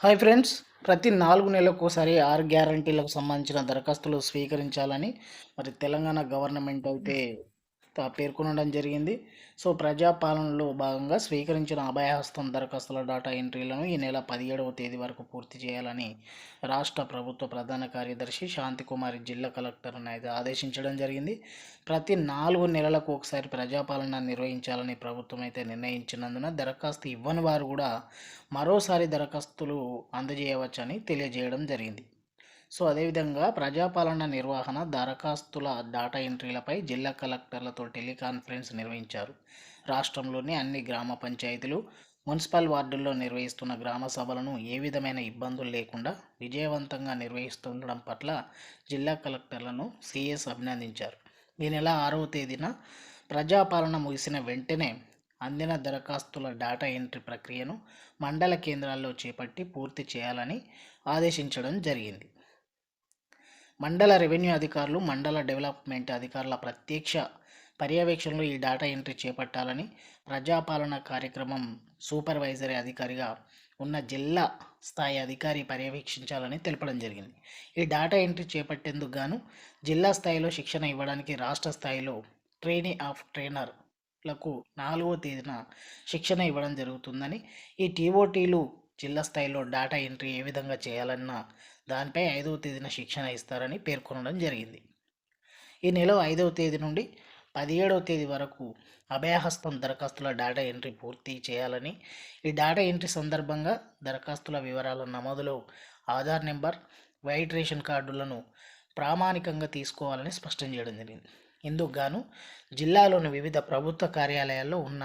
Hi friends ప్రతి నాలుగు నెలలకు ఒకసారి ఆరు గ్యారంటీలకు సంబంధించిన దరఖాస్తులు స్వీకరించాలని మరి తెలంగాణ గవర్నమెంట్ అయితే పేర్కొనడం జరిగింది. సో ప్రజాపాలనలో భాగంగా స్వీకరించిన అభయహస్తం దరఖాస్తుల డాటా ఎంట్రీలను ఈ నెల పదిహేడవ తేదీ వరకు పూర్తి చేయాలని రాష్ట్ర ప్రభుత్వ ప్రధాన కార్యదర్శి శాంతికుమారి జిల్లా కలెక్టర్ను అయితే ఆదేశించడం జరిగింది. ప్రతి నాలుగు నెలలకు ఒకసారి ప్రజాపాలన నిర్వహించాలని ప్రభుత్వం అయితే నిర్ణయించినందున దరఖాస్తు ఇవ్వని వారు కూడా మరోసారి దరఖాస్తులు అందజేయవచ్చని తెలియజేయడం జరిగింది. సో అదేవిధంగా ప్రజాపాలన నిర్వహణ దరఖాస్తుల డాటా ఎంట్రీలపై జిల్లా కలెక్టర్లతో టెలికాన్ఫరెన్స్ నిర్వహించారు. రాష్ట్రంలోని అన్ని గ్రామ పంచాయతీలు మున్సిపల్ వార్డుల్లో నిర్వహిస్తున్న గ్రామ సభలను ఏ విధమైన ఇబ్బందులు లేకుండా విజయవంతంగా నిర్వహిస్తుండడం పట్ల జిల్లా కలెక్టర్లను సిఎస్ అభినందించారు. ఈ నెల ఆరవ తేదీన ప్రజాపాలన ముగిసిన వెంటనే అందిన దరఖాస్తుల డాటా ఎంట్రీ ప్రక్రియను మండల కేంద్రాల్లో చేపట్టి పూర్తి చేయాలని ఆదేశించడం జరిగింది. మండల రెవెన్యూ అధికారులు మండల డెవలప్మెంట్ అధికారుల ప్రత్యక్ష పర్యవేక్షణలో ఈ డేటా ఎంట్రీ చేపట్టాలని ప్రజాపాలన కార్యక్రమం సూపర్వైజరీ అధికారిగా ఉన్న జిల్లా స్థాయి అధికారి పర్యవేక్షించాలని తెలపడం జరిగింది. ఈ డేటా ఎంట్రీ చేపట్టేందుకు గాను జిల్లా స్థాయిలో శిక్షణ ఇవ్వడానికి రాష్ట్ర స్థాయిలో ట్రైనీ ఆఫ్ ట్రైనర్లకు నాలుగో తేదీన శిక్షణ ఇవ్వడం జరుగుతుందని ఈ టీఓటీలు జిల్లా స్థాయిలో డేటా ఎంట్రీ ఏ విధంగా చేయాలన్న దానిపై ఐదవ తేదీన శిక్షణ ఇస్తారని పేర్కొనడం జరిగింది. ఈ నెల ఐదవ తేదీ నుండి పదిహేడవ తేదీ వరకు అభయహస్తం దరఖాస్తుల డేటా ఎంట్రీ పూర్తి చేయాలని ఈ డేటా ఎంట్రీ సందర్భంగా దరఖాస్తుల వివరాల నమోదులో ఆధార్ నెంబర్ వైట్ రేషన్ కార్డులను ప్రామాణికంగా తీసుకోవాలని స్పష్టం చేయడం జరిగింది. ఇందుకు గాను జిల్లాలోని వివిధ ప్రభుత్వ కార్యాలయాల్లో ఉన్న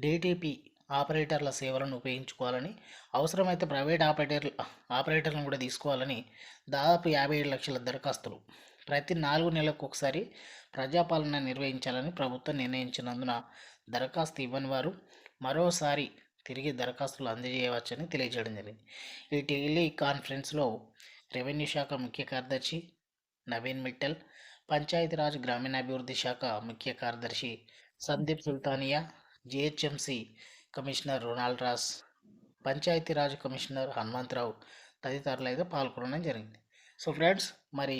డీటీపీ ఆపరేటర్ల సేవలను ఉపయోగించుకోవాలని అవసరమైతే ప్రైవేట్ ఆపరేటర్ ఆపరేటర్లను కూడా తీసుకోవాలని దాదాపు యాభై ఏడు లక్షల దరఖాస్తులు. ప్రతి నాలుగు నెలలకు ఒకసారి ప్రజాపాలన నిర్వహించాలని ప్రభుత్వం నిర్ణయించినందున దరఖాస్తు ఇవ్వని వారు మరోసారి తిరిగి దరఖాస్తులు అందజేయవచ్చని తెలియజేయడం జరిగింది. ఈ టెలి కాన్ఫరెన్స్లో రెవెన్యూ శాఖ ముఖ్య కార్యదర్శి నవీన్ మిట్టల్ పంచాయతీరాజ్ గ్రామీణాభివృద్ధి శాఖ ముఖ్య కార్యదర్శి Sandeep Sultania GHMC commissioner Ronald Ross Panchayati Raj commissioner Hanumantha Rao తదితరులు అయితే పాల్గొనడం జరిగింది. సో ఫ్రెండ్స్ మరి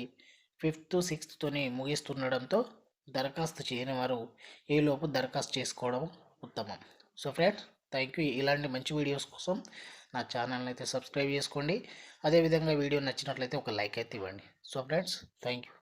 ఫిఫ్త్ సిక్స్త్తోని ముగిస్తుండడంతో దరఖాస్తు చేయని వారు ఈలోపు దరఖాస్తు చేసుకోవడం ఉత్తమం. So friends thank you. ఇలాంటి మంచి వీడియోస్ కోసం నా ఛానల్ని అయితే సబ్స్క్రైబ్ చేసుకోండి. అదేవిధంగా వీడియో నచ్చినట్లయితే ఒక లైక్ అయితే ఇవ్వండి. So friends thank you.